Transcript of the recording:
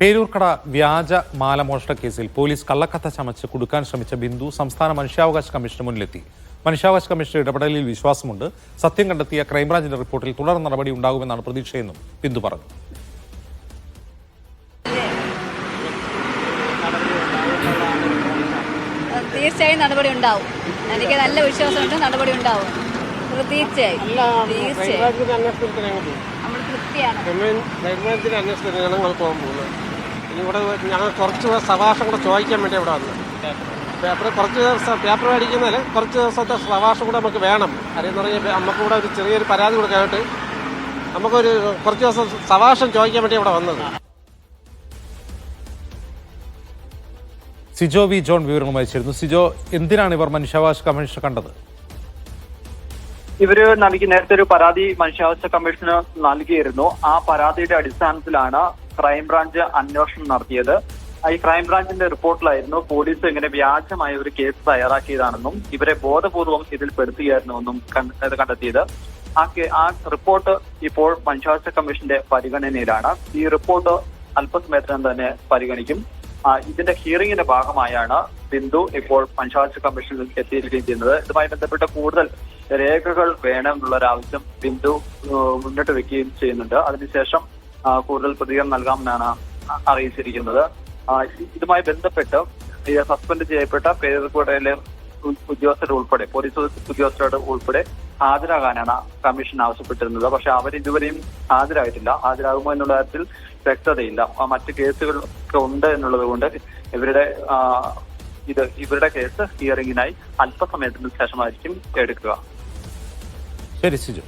പേരൂർക്കട വ്യാജ മാലമോഷണ കേസിൽ പോലീസ് കള്ളക്കഥ ചമച്ച് കൊടുക്കാൻ ശ്രമിച്ച ബിന്ദു സംസ്ഥാന മനുഷ്യാവകാശ കമ്മീഷന് മുന്നിലെത്തി. മനുഷ്യാവകാശ കമ്മീഷൻ ഇടപെടലിൽ വിശ്വാസമുണ്ട്. സത്യം കണ്ടെത്തിയ ക്രൈംബ്രാഞ്ചിന്റെ റിപ്പോർട്ടിൽ തുടർ നടപടി ഉണ്ടാകുമെന്നാണ് പ്രതീക്ഷയെന്നും ബിന്ദു പറഞ്ഞു. തീർച്ചയായും നടപടി ഉണ്ടാവും. എനിക്ക് നല്ല വിശ്വാസമുണ്ട് നടപടി ഉണ്ടാവും. തീർച്ചയായും. തീർച്ചയായും. നമ്മൾ തൃപ്തിയാണ്. ക്രൈംബ്രാഞ്ചിന്റെ അന്വേഷണത്തിന് ഞങ്ങൾ പോകാൻ പോകുന്നത്. ഇനി ഇവിടെ ഞങ്ങൾ കുറച്ച് സഭാഷം കൂടെ ചോദിക്കാൻ വേണ്ടി ഇവിടെ വന്നു. പേപ്പർ കുറച്ച് ദിവസം പേപ്പർ മേടിക്കുന്നതിൽ കുറച്ച് ദിവസത്തെ സഭാഷം കൂടെ നമുക്ക് വേണം. അറിയുന്ന പറഞ്ഞാൽ നമുക്ക് ഇവിടെ ഒരു ചെറിയൊരു പരാതി കൊടുക്കാനായിട്ട് നമുക്കൊരു കുറച്ച് ദിവസം സഭാഷം ചോദിക്കാൻ വേണ്ടി ഇവിടെ വന്നത്. സിജോ വി ജോൺ വിവരങ്ങൾ അയച്ചിരുന്നു സിജോ എന്തിനാണ് ഇവർ മനുഷ്യാവകാശ കമ്മീഷൻ കണ്ടത്? ഇവർ നൽകി നേരത്തെ ഒരു പരാതി മനുഷ്യാവകാശ കമ്മീഷന് നൽകിയിരുന്നു. ആ പരാതിയുടെ അടിസ്ഥാനത്തിലാണ് ക്രൈംബ്രാഞ്ച് അന്വേഷണം നടത്തിയത്. ഈ ക്രൈംബ്രാഞ്ചിന്റെ റിപ്പോർട്ടിലായിരുന്നു പോലീസ് ഇങ്ങനെ വ്യാജമായ ഒരു കേസ് തയ്യാറാക്കിയതാണെന്നും ഇവരെ ബോധപൂർവം ഇതിൽ പെടുത്തുകയായിരുന്നുവെന്നും കണ്ട- കണ്ടെത്തിയത്. ആ ആ റിപ്പോർട്ട് ഇപ്പോൾ മനുഷ്യാവകാശ കമ്മീഷന്റെ പരിഗണനയിലാണ്. ഈ റിപ്പോർട്ട് അല്പസമയത്തിനും തന്നെ പരിഗണിക്കും. ഇതിന്റെ ഹിയറിംഗിന്റെ ഭാഗമായാണ് ബിന്ദു ഇപ്പോൾ മനുഷ്യാവകാശ കമ്മീഷനിൽ എത്തിയിരിക്കുകയും ചെയ്യുന്നത്. ഇതുമായി ബന്ധപ്പെട്ട് കൂടുതൽ രേഖകൾ വേണമെന്നുള്ള ഒരു ആവശ്യം ബിന്ദു മുന്നോട്ട് വെക്കുകയും ചെയ്യുന്നുണ്ട്. അതിനുശേഷം കൂടുതൽ പ്രതികരണം നൽകാമെന്നാണ് അറിയിച്ചിരിക്കുന്നത്. ഇതുമായി ബന്ധപ്പെട്ട് സസ്പെൻഡ് ചെയ്യപ്പെട്ട പേരുകോടയിലെ ഉ- ഉദ്യോഗസ്ഥർ ഉൾപ്പെടെ പോലീസ് ഉദ്യോഗസ്ഥരോട് ഉൾപ്പെടെ ഹാജരാകാനാണ് കമ്മീഷൻ ആവശ്യപ്പെട്ടിരുന്നത്. പക്ഷെ അവർ ഇതുവരെയും ഹാജരായിട്ടില്ല. ഹാജരാകുമോ എന്നുള്ള കാര്യത്തിൽ വ്യക്തതയില്ല. മറ്റ് കേസുകളൊക്കെ ഉണ്ട് എന്നുള്ളത് കൊണ്ട് ഇവരുടെ ഇത് ഇവരുടെ കേസ് ഹിയറിംഗിനായി അല്പസമയത്തിന് ശേഷമായിരിക്കും എടുക്കുക. ശരി സിജോ